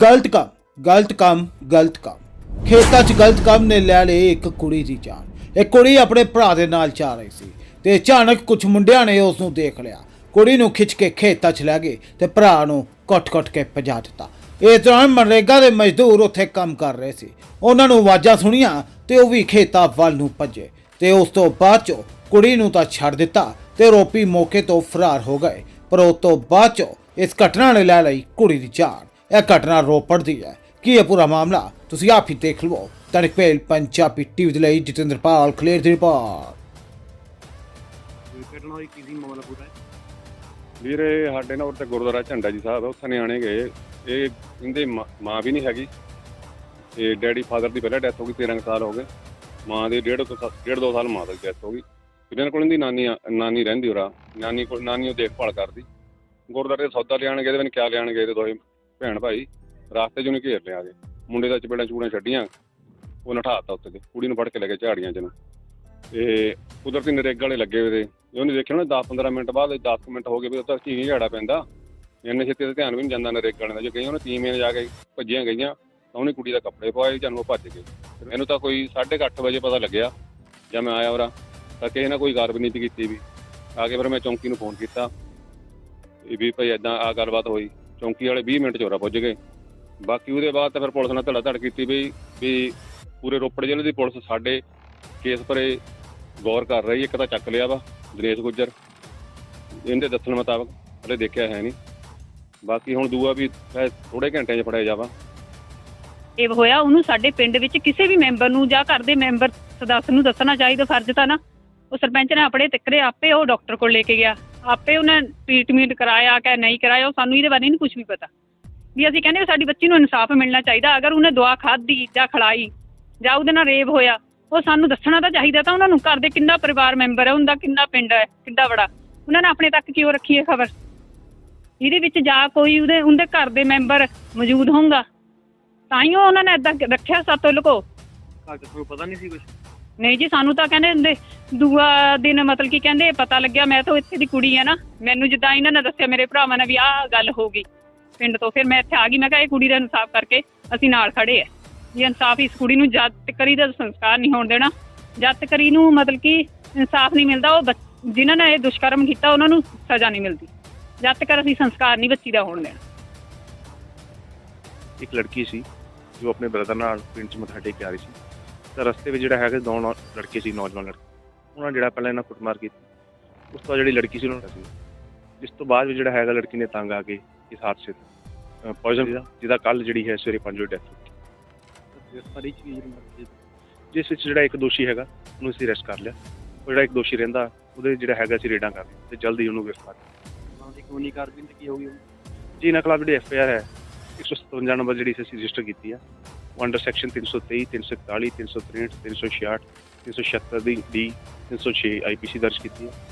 ਗਲਤ ਕੰਮ ਗਲਤ ਕੰਮ ਗਲਤ ਕੰਮ। ਖੇਤਾਂ 'ਚ ਗਲਤ ਕੰਮ ਨੇ ਲੈ ਲਈ ਇੱਕ ਕੁੜੀ ਦੀ ਜਾਨ। ਇਹ ਕੁੜੀ ਆਪਣੇ ਭਰਾ ਦੇ ਨਾਲ ਜਾ ਰਹੀ ਸੀ ਤੇ ਅਚਾਨਕ ਕੁਝ ਮੁੰਡਿਆਂ ਨੇ ਉਸ ਨੂੰ ਦੇਖ ਲਿਆ। ਕੁੜੀ ਨੂੰ ਖਿੱਚ ਕੇ ਖੇਤਾਂ 'ਚ ਲੈ ਗਏ ਤੇ ਭਰਾ ਨੂੰ ਕੁੱਟ-ਕੁੱਟ ਕੇ ਭਜਾ ਦਿੱਤਾ। ਇਸ ਦੌਰਾਨ ਮਨਰੇਗਾ ਦੇ ਮਜ਼ਦੂਰ ਉੱਥੇ ਕੰਮ ਕਰ ਰਹੇ ਸੀ। ਉਹਨਾਂ ਨੂੰ ਆਵਾਜ਼ਾਂ ਸੁਣੀਆਂ ਤੇ ਉਹ ਵੀ ਖੇਤਾਂ ਵੱਲ ਨੂੰ ਭੱਜੇ ਤੇ ਉਸ ਤੋਂ ਬਾਅਦ ਚੋਂ ਕੁੜੀ ਨੂੰ ਤਾਂ ਛੱਡ ਦਿੱਤਾ ਤੇ ਰੋਪੀ ਮੌਕੇ ਤੋਂ ਫਰਾਰ ਹੋ ਗਏ। ਪਰ ਉਸ ਤੋਂ ਬਾਅਦ ਚੋਂ ਇਸ ਘਟਨਾ ਨੇ ਲੈ ਲਈ ਕੁੜੀ ਦੀ ਜਾਨ। ਇਹ ਘਟਨਾ ਰੋਪੜ ਦੀ ਹੈ। ਕੀ ਇਹ ਪੂਰਾ ਮਾਮਲਾ? ਤੁਸੀਂ ਆਪ ਹੀ ਦੇਖ ਲਵੋ। ਤਨਕਪੇਲ ਪੰਜਾਬੀ ਟੀਵੀ ਦੇ ਲਈ ਜਤਿੰਦਰਪਾਲ ਕਲੀਅਰ ਦੀ ਰਿਪੋਰਟ। ਘਟਨਾ ਹੋਈ ਕੀ ਸੀ ਮਾਮਲਾ ਪੂਰਾ ਵੀਰੇ ਸਾਡੇ ਨਾਲ ਉੱਥੇ ਗੁਰਦੁਆਰਾ ਝੰਡਾ ਜੀ ਸਾਹਿਬ ਆ, ਉੱਥੇ ਨਿਆਣੇ ਗਏ। ਇਹ ਇਹਦੇ ਮਾਂ ਮਾਂ ਵੀ ਨਹੀਂ ਹੈਗੀ। ਤੇ ਡੈਡੀ ਫਾਦਰ ਦੀ ਪਹਿਲਾਂ ਡੈਥ ਹੋ ਗਈ 13 ਕੁ ਸਾਲ ਹੋ ਗਏ। ਮਾਂ ਦੇ ਡੇਢ ਤੋਂ ਸਾ- ਡੇਢ ਦੋ ਸਾਲ ਮਾਂ ਦੀ ਡੈਥ ਹੋ ਗਈ। ਇਹਨਾਂ ਕੋਲ ਇਹਦੀ ਨਾਨੀ ਆ- ਨਾਨੀ ਰਹਿੰਦੀ ਉਰਾ। ਨਾਨੀ ਕੋਲ ਨਾਨੀ ਉਹ ਦੇਖਭਾਲ ਕਰਦੀ। ਗੁਰਦੁਆਰੇ ਸੌਦਾ ਲਿਆਣ ਗਏ ਤੇ ਮੈਨੂੰ ਕਿਆ ਲਿਆਣ ਗਏ ਤੇ ਦੋਵੇਂ ਭੈਣ ਭਾਈ, ਰਾਸਤੇ 'ਚ ਉਹਨੇ ਘੇਰ ਲਿਆ ਜੇ। ਮੁੰਡੇ ਦਾ ਚਪੇੜਾਂ ਚੂੜਾਂ ਛੱਡੀਆਂ, ਉਹ ਨਠਾਤਾ ਉੱਤੇ ਤੇ। ਕੁੜੀ ਨੂੰ ਫੜ ਕੇ ਲੈ ਕੇ ਝਾੜੀਆਂ 'ਚ ਨੂੰ। ਤੇ ਕੁਦਰਤੀ ਨਰੇਗਾ ਵਾਲੇ ਲੱਗੇ ਹੋਏ ਦੇ ਜੇ ਉਹਨੇ ਦੇਖਿਆ ਨਾ 10-15 ਮਿੰਟ ਬਾਅਦ 10 ਮਿੰਟ ਹੋ ਗਏ ਵੀ ਉੱਥੇ ਕੀ ਝਾੜਾ ਪੈਂਦਾ। ਇੰਨੇ ਛੇਤੀ ਤੇ ਧਿਆਨ ਵੀ ਨਹੀਂ ਜਾਂਦਾ ਨਰੇਗਾ ਵਾਲੇ ਦਾ। ਜੇ ਕਈ ਉਹਨੇ ਤੀਵੇਂ ਜਾ ਕੇ ਭੱਜੀਆਂ ਗਈਆਂ, ਤਾਂ ਉਹਨੇ ਕੁੜੀ ਦਾ ਕੱਪੜੇ ਪਵਾਏ ਜਾਂ ਉਹ ਭੱਜ ਗਏ। ਮੈਨੂੰ ਤਾਂ ਕੋਈ 8:30 ਵਜੇ ਪਤਾ ਲੱਗਿਆ ਜਦ ਮੈਂ ਆਇਆ ਉਰਾ, ਤਾਂ ਕਿਸੇ ਨੇ ਕੋਈ ਕਾਰਵਾਈ ਨਹੀਂ ਕੀਤੀ ਵੀ। ਆ ਕੇ ਫਿਰ ਮੈਂ ਚੌਂਕੀ ਨੂੰ ਫੋਨ ਕੀਤਾ ਇਹ ਵੀ ਭਾਈ ਇਦਾਂ ਆ ਗੱਲਬਾਤ ਹੋਈ। ਚੌਂਕੀ ਵਾਲੇ 20 ਮਿੰਟ ਚੋਰਾ ਪੁੱਜ ਗਏ। ਬਾਕੀ ਉਹਦੇ ਬਾਅਦ ਤਾਂ ਫਿਰ ਪੁਲਿਸ ਨਾਲ ਧੜਾ ਧੜ ਕੀਤੀ ਵੀ ਵੀ ਪੂਰੇ ਰੋਪੜ ਜ਼ਿਲ੍ਹੇ ਦੀ ਪੁਲਿਸ ਸਾਡੇ ਕੇਸ ਪਰੇ ਗੌਰ ਕਰ ਰਹੀ ਹੈ, ਇੱਕ ਤਾਂ ਚੱਕ ਲਿਆ ਵਾ ਦਿਨੇਸ਼ ਗੁੱਜਰ। ਇਹਦੇ ਦੱਸਣ ਮੁਤਾਬਕ ਹਲੇ ਦੇਖਿਆ ਹੈ ਨਹੀਂ। ਬਾਕੀ ਹੁਣ ਦੂਆ ਵੀ ਥੋੜੇ ਘੰਟਿਆਂ 'ਚ ਫੜਿਆ ਜਾਵਾ। ਇਹ ਹੋਇਆ, ਉਹਨੂੰ ਸਾਡੇ ਪਿੰਡ ਵਿੱਚ ਕਿਸੇ ਵੀ ਮੈਂਬਰ ਨੂੰ ਜਾਂ ਘਰ ਦੇ ਮੈਂਬਰ ਸਦੱਸ ਨੂੰ ਦੱਸਣਾ ਚਾਹੀਦਾ ਫਰਜ਼ ਤਾਂ ਨਾ। ਉਹ ਸਰਪੰਚ ਨੇ ਆਪਣੇ ਤੱਕਰੇ ਆਪੇ ਉਹ ਡਾਕਟਰ ਕੋਲ ਲੈ ਕੇ ਗਿਆ। ਆਪੇ ਉਹਨੇ ਟ੍ਰੀਟਮੈਂਟ ਕਰਾਇਆ ਕਿ ਨਹੀਂ ਕਰਾਇਆ, ਉਹ ਸਾਨੂੰ ਇਹਦੇ ਬਾਰੇ ਨਹੀਂ ਕੁਝ ਵੀ ਪਤਾ। ਵੀ ਅਸੀਂ ਕਹਿੰਦੇ ਸਾਡੀ ਬੱਚੀ ਨੂੰ ਇਨਸਾਫ ਮਿਲਣਾ ਚਾਹੀਦਾ, ਅਗਰ ਉਹਨੇ ਦਵਾ ਖਾਧੀ ਜਾਂ ਖਿਲਾਈ ਜਾਂ ਉਹਦੇ ਨਾਲ ਰੇਪ ਹੋਇਆ, ਉਹ ਸਾਨੂੰ ਦੱਸਣਾ ਤਾਂ ਚਾਹੀਦਾ ਤਾਂ ਉਹਨਾਂ ਨੂੰ, ਘਰ ਦੇ ਕਿੰਨਾ ਪਰਿਵਾਰ ਮੈਂਬਰ ਹੈ, ਉਹਦਾ ਕਿੰਨਾ ਪਿੰਡ ਹੈ ਕਿੰਨਾ ਬੜਾ ਉਹਨਾਂ ਨੇ ਆਪਣੇ ਤੱਕ ਕਿਉਂ ਰੱਖੀ ਹੈ ਖਬਰ? ਇਹਦੇ ਵਿੱਚ ਜਾ ਕੋਈ ਉਹਦੇ ਉਹਦੇ ਘਰ ਦੇ ਮੈਂਬਰ ਮੌਜੂਦ ਹੋਊਗਾ, ਤਾਂ ਹੀ ਉਹਨਾਂ ਨੇ ਏਦਾਂ ਰੱਖਿਆ ਸਾਤੋਂ ਲੁਕੋ ਤੁਹਾਨੂੰ ਪਤਾ ਨਹੀਂ ਸੀ ਕੁਝ ਨਹੀਂ ਜੀ, ਸਾਨੂੰ ਤਾਂ ਕਹਿੰਦੇ ਹੁੰਦੇ, ਦੂਆ ਦਿਨ ਮਤਲਬ ਕੀ ਕਹਿੰਦੇ ਪਤਾ ਲੱਗਿਆ, ਮੈਂ ਤਾਂ ਇੱਥੇ ਦੀ ਕੁੜੀ ਆ ਨਾ, ਮੈਨੂੰ ਜਿੱਦਾਂ ਇਹਨਾਂ ਨੇ ਦੱਸਿਆ ਮੇਰੇ ਭਰਾਵਾਂ ਨੇ ਵੀ ਆਹ ਗੱਲ ਹੋ ਗਈ, ਪਿੰਡ ਤੋਂ ਫਿਰ ਮੈਂ ਇੱਥੇ ਆ ਗਈ, ਮੈਂ ਕਿਹਾ ਇਹ ਕੁੜੀ ਦਾ ਇਨਸਾਫ ਕਰਕੇ ਅਸੀਂ ਨਾਲ ਖੜੇ ਆ। ਜੀ ਇਨਸਾਫ ਇਸ ਕੁੜੀ ਨੂੰ ਜਦ ਤੱਕ ਦਾ ਸੰਸਕਾਰ ਨਹੀਂ ਹੋਣ ਦੇਣਾ, ਜਦ ਤੱਕ ਨੂੰ ਮਤਲਬ ਕਿ ਇਨਸਾਫ ਨਹੀਂ ਮਿਲਦਾ, ਉਹ ਬੱਚ- ਜਿਨ੍ਹਾਂ ਨੇ ਇਹ ਦੁਸ਼ਕਰਮ ਕੀਤਾ, ਉਹਨਾਂ ਨੂੰ ਸਜ਼ਾ ਨਹੀਂ ਮਿਲਦੀ। ਜਦ ਤੱਕ ਅਸੀਂ ਸੰਸਕਾਰ ਨਹੀਂ ਬੱਚੀ ਦਾ ਹੋਣ ਦੇਣਾ। ਇੱਕ ਲੜਕੀ ਸੀ, ਜੋ ਆਪਣੇ ਬ੍ਰਦਰ ਨਾਲ ਪਿੰਡ 'ਚ ਮੱਥਾ ਟੇਕ ਕੇ ਆ ਰਹੀ ਸੀ। ਤਾਂ ਰਸਤੇ ਵਿੱਚ ਜਿਹੜਾ ਹੈਗਾ ਦੋ ਨੌ- ਲੜਕੇ ਸੀ ਨੌਜਵਾਨ ਲੜਕੇ। ਉਹਨਾਂ ਨੇ ਜਿਹੜਾ ਪਹਿਲਾਂ ਇਹਨਾਂ ਕੁੱਟਮਾਰ ਕੀਤੀ। ਉਸ ਤੋਂ ਬਾਅਦ ਜਿਹੜੀ ਲੜਕੀ ਸੀ ਉਹਨੂੰ ਸੀ ਇਸ ਤੋਂ ਬਾਅਦ ਵੀ ਜਿਹੜਾ ਹੈਗਾ ਲੜਕੀ ਨੇ ਤੰਗ ਆ ਕੇ ਇਸ ਹਾਦਸੇ ਤੋਂ ਪੋਇਜ਼ਨ ਜਿਹਦਾ ਕੱਲ ਜਿਹੜੀ ਹੈ ਸਵੇਰੇ 5 ਵਜੇ ਡੈਥ ਹੋ ਗਈ ਗ੍ਰਿਫਤਾਰੀ ਚ ਵੀ ਜਿਹੜੀ ਜਿਸ ਵਿੱਚ ਜਿਹੜਾ ਇੱਕ ਦੋਸ਼ੀ ਹੈਗਾ ਉਹਨੂੰ ਅਸੀਂ ਅਰੈਸਟ ਕਰ ਲਿਆ। ਉਹ ਜਿਹੜਾ ਇੱਕ ਦੋਸ਼ੀ ਰਹਿੰਦਾ ਉਹਦੇ ਜਿਹੜਾ ਹੈਗਾ ਅਸੀਂ ਰੇਡਾਂ ਕਰ ਤੇ ਜਲਦੀ ਉਹਨੂੰ ਗ੍ਰਿਫਤਾਰ ਕਰ ਮਾਂ ਦੀ ਕਾਨੂੰਨੀ ਕਾਰਵਾਈ ਤੇ ਕੀ ਹੋਗੀ ਜੀ ਇਹਨਾਂ ਖਿਲਾਫ ਜਿਹੜੀ ਐਫ ਆਈ ਆਰ ਹੈ 157 ਨੰਬਰ ਜਿਹੜੀ ਅਸੀਂ ਰਜਿਸਟਰ ਕੀਤੀ ਹੈ ਉਹ ਅੰਡਰ ਸੈਕਸ਼ਨ 323 341 363 366 376 ਦੀ ਡੀ 306 ਆਈਪੀਸੀ ਦਰਜ ਕੀਤੀ ਹੈ